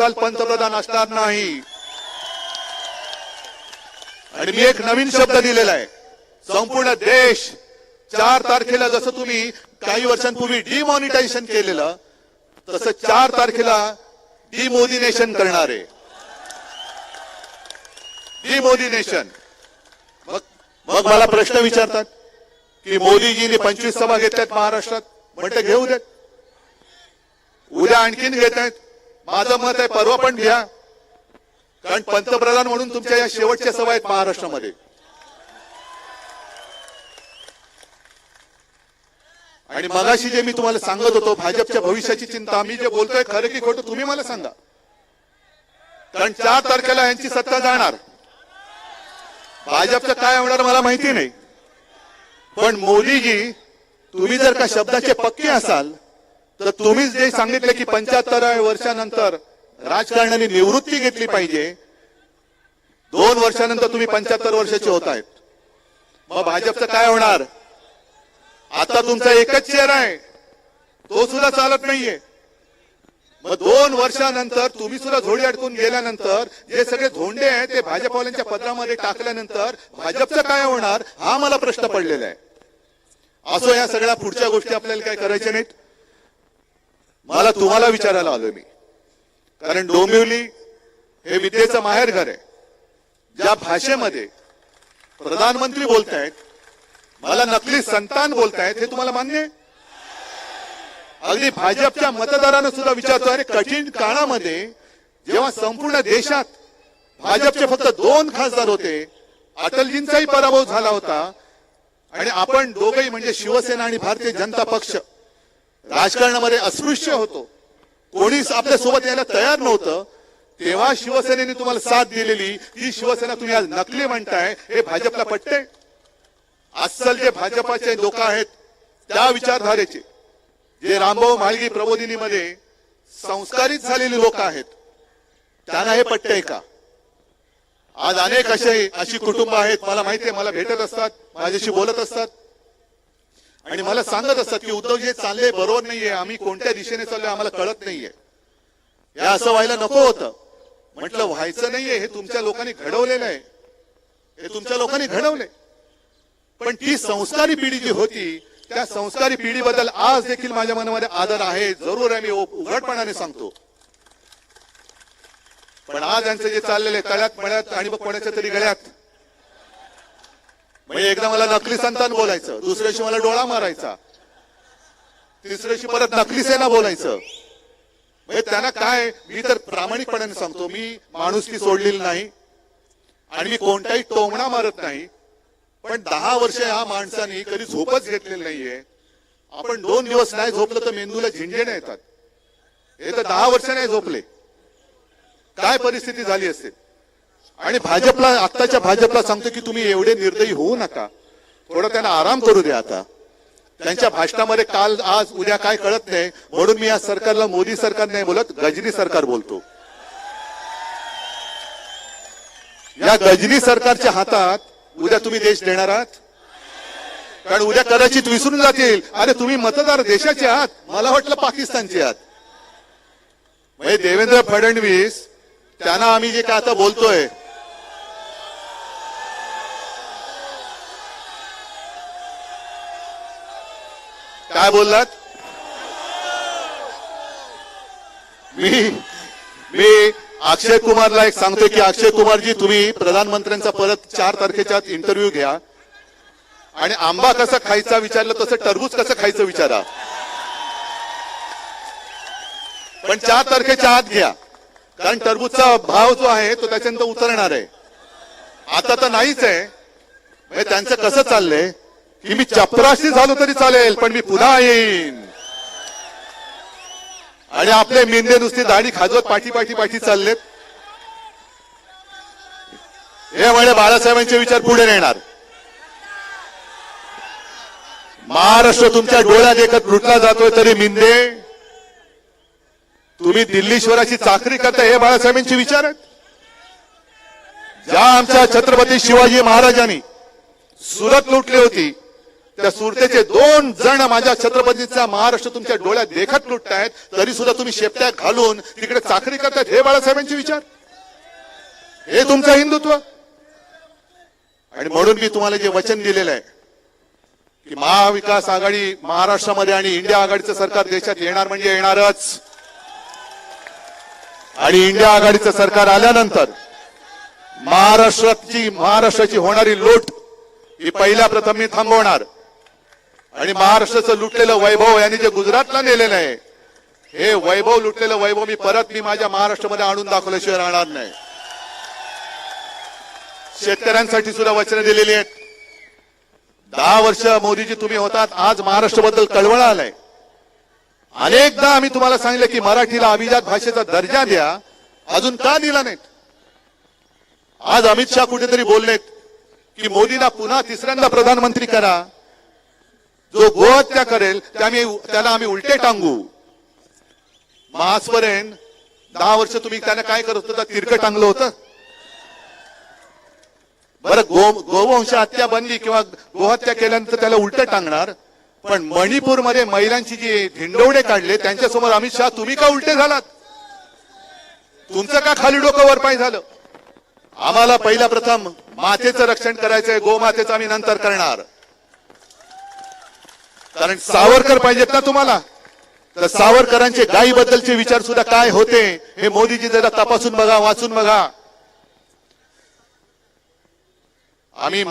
काल पंतप्रधान असणार नाही. आणि मी एक नवीन शब्द दिलेला आहे. संपूर्ण देश चार तारखेला जसं तुम्ही काही वर्षांपूर्वी डिमॉनिटायझेशन केलेलं तसं चार तारखेला डिमोदिनेशन करणार. आहे डिमोदिनेशन मग मग मला प्रश्न विचारतात की मोदीजींनी पंचवीस सभा घेतल्यात महाराष्ट्रात म्हणते घेऊ देत. उद्या आणखीन घेत आहेत माझं मत आहे परवा पण घ्या. कारण पंतप्रधान म्हणून तुमच्या या शेवटच्या सभा आहेत महाराष्ट्रामध्ये. आणि मगाशी जे मी तुम्हाला सांगत होतो भाजपच्या भविष्याची चिंता मी जे बोलतोय खरं की खोटं तुम्ही मला सांगा. कारण चार तारखेला यांची सत्ता जाणार. भाजपचं काय होणार मला माहिती नाही. पण मोदीजी तुम्ही जर का शब्दाचे पक्के असाल तर तुम्हीच जे सांगितले की पंच्याहत्तराव्या वर्षानंतर राजकारणाने निवृत्ती घेतली पाहिजे दोन वर्षानंतर तुम्ही पंच्याहत्तर वर्षाचे होत आहेत. मग भाजपचं काय होणार? आता तुमचा एकच चेहरा आहे. तो सुद्धा चालत नाहीये. मग दोन वर्षानंतर तुम्ही सुद्धा झोडी अडकून गेल्यानंतर जे सगळे धोंडे आहेत ते भाजपवाल्यांच्या पत्रामध्ये टाकल्यानंतर भाजपचं काय होणार? हा मला प्रश्न पडलेला आहे. असो या सगळ्या पुढच्या गोष्टी आपल्याला काय करायच्या नाहीत. मला तुम्हाला विचारायला आलो मी. कारण डोंबिवली हे विद्येचं माहेर घर आहे. ज्या भाषेमध्ये प्रधानमंत्री बोलतायत मला नकली संतान बोलतायत हे तुम्हाला मान्य आहे? अगदी भाजपच्या मतदारांना सुद्धा विचारतो अरे कठीण काळामध्ये जेव्हा संपूर्ण देशात भाजपचे फक्त दोन खासदार होते अटलजींचाही पराभव झाला होता आणि आपण दोघही म्हणजे शिवसेना आणि भारतीय जनता पक्ष राजकारणामध्ये अस्पृश्य होतो. कोणीच आपल्यासोबत यायला तयार नव्हतं. तेव्हा शिवसेनेने तुम्हाला साथ दिलेली ती शिवसेना तुम्ही आज नकली म्हणताय हे भाजपला पटते अस्सल जे भाजपाचे लोक आहेत त्या विचारधारेचे जे रामभाऊ म्हाळगी प्रबोधिनीमध्ये संस्कारित झालेली लोक आहेत त्यांना हे पटतंय का? आज अनेक असे अशी कुटुंब आहेत मला माहिती आहे मला भेटत असतात माझ्याशी बोलत असतात. आणि मला सांगत असतात की उद्धवजी चालले बरोबर नाहीये. आम्ही कोणत्या दिशेने चाललोय आम्हाला कळत नाहीये. हे असं व्हायला नको होतं. म्हटलं व्हायचं नाहीये. हे तुमच्या लोकांनी घडवलेलं आहे. हे तुमच्या लोकांनी घडवले पण ती संस्कारी पिढी जी होती त्या संस्कारी पिढीबद्दल आज देखील माझ्या मनामध्ये आदर आहे. जरूर आहे मी उघडपणाने सांगतो. पण आज यांचं जे चाललेलं आहे तळ्यात मळ्यात आणि मग कोणाच्या तरी गळ्यात म्हणजे एकदा मला नकली संतान बोलायचं दुसऱ्याशी मला डोळा मारायचा तिसऱ्याशी परत नकली सेना बोलायचं. म्हणजे त्यांना काय मी तर प्रामाणिकपणाने सांगतो मी माणुसकी सोडलेली नाही आणि मी कोणताही टोमणा मारत नाही. पण दहा वर्ष ह्या माणसाने कधी झोपच घेतलेली नाहीये. आपण दोन दिवस नाही झोपलं तर मेंदूला झिंजेने येतात. हे तर दहा वर्ष नाही झोपले. काय परिस्थिती झाली असेल? आणि भाजपला आत्ताच्या भाजपला सांगतो की तुम्ही एवढे निर्दयी होऊ नका. थोडं त्यांना आराम करू द्या आता. त्यांच्या भाषणामध्ये काल आज उद्या काय कळत नाही. म्हणून मी या सरकारला मोदी सरकार नाही बोलत गजनी सरकार बोलतो. या गजनी सरकारच्या हातात उद्या तुम्ही देश देणार आहात? कारण उद्या कदाचित विसरून जातील. अरे तुम्ही मतदार देशाचे आहात. मला वाटलं पाकिस्तानचे आहात. म्हणजे देवेंद्र फडणवीस त्यांना आम्ही जे काय आता बोलतोय काय बोललात? मी मी अक्षय कुमारला एक सांगतोय की अक्षय कुमारजी तुम्ही प्रधानमंत्र्यांचा परत चार तारखेच्या आत इंटरव्ह्यू घ्या. आणि आंबा कसा खायचा विचारलं तसं टरबूज कसं खायचं विचारा. पण चार तारखेच्या आत घ्या. कारण टरबूजचा भाव जो आहे तो त्याच्यानंतर उतरणार आहे. आता तर नाहीच आहे. म्हणजे त्यांचं कसं चाललंय? की मी चपराशी झालो तरी चालेल पण मी पुन्हा येईन. आणि आपले मेंदे नुसते दाढी खाजवत पाठी पाठी पाठी चाललेत. हे म्हणे बाळासाहेबांचे विचार पुढे नेणार. महाराष्ट्र तुमच्या डोळ्यात एकत लुटला जातोय तरी मिंदे तुम्ही दिल्लीश्वराची चाकरी करता हे बाळासाहेबांचे विचार आहेत. ज्या आमच्या छत्रपती शिवाजी महाराजांनी सुरत लुटली होती त्या सुरतेचे दोन जण माझ्या छत्रपतीचा महाराष्ट्र तुमच्या डोळ्यात देखत लुटतायत तरी सुद्धा तुम्ही शेपट्या घालून तिकडे चाकरी करतायत हे बाळासाहेबांचे विचार? हे तुमचं हिंदुत्व? आणि म्हणून मी तुम्हाला जे वचन दिलेलं आहे की महाविकास आघाडी महाराष्ट्रामध्ये आणि इंडिया आघाडीचं सरकार देशात येणार म्हणजे येणारच. आणि इंडिया आघाडीचं सरकार आल्यानंतर महाराष्ट्राची महाराष्ट्राची होणारी लूट ही पहिल्या प्रथम मी थांबवणार. आणि महाराष्ट्राचं लुटलेलं वैभव यांनी जे गुजरातला नेलेलं आहे हे वैभव लुटलेलं वैभव मी परत मी माझ्या महाराष्ट्रामध्ये आणून दाखवल्याशिवाय राहणार नाही. शेतकऱ्यांसाठी सुद्धा वचनं दिलेली आहेत. दहा वर्ष मोदीजी तुम्ही होतात आज महाराष्ट्राबद्दल कळवळ आलाय. अनेकदा आम्ही तुम्हाला सांगितलं की मराठीला अभिजात भाषेचा दर्जा द्या अजून का दिला नाहीत? आज अमित शहा कुठेतरी बोललेत की मोदीला पुन्हा तिसऱ्यांदा प्रधानमंत्री करा जो गोहत्या करेल त्याला आम्ही उलटे टांगू. महास्वरेन दहा वर्ष तुम्ही त्याला काय करत होता तिरकं टांगलं होतं? बरं गो गोवंश हत्या बनली किंवा गोहत्या केल्यानंतर त्याला उलट टांगणार पण मणिपूरमध्ये महिलांची जी धिंडवडे काढले त्यांच्यासमोर अमित शहा तुम्ही का उलटे झालात? तुमचं का खाली डोकं वर पाय झालं? आम्हाला पहिल्या प्रथम मातेचं रक्षण करायचंय गोमातेचं आम्ही नंतर करणार. कारण सावरकर पाहिजेत ना तुम्हाला. तर सावरकरांचे गायीबद्दलचे विचार सुद्धा काय होते हे मोदीजी जरा तपासून बघा वाचून बघा. आम्ही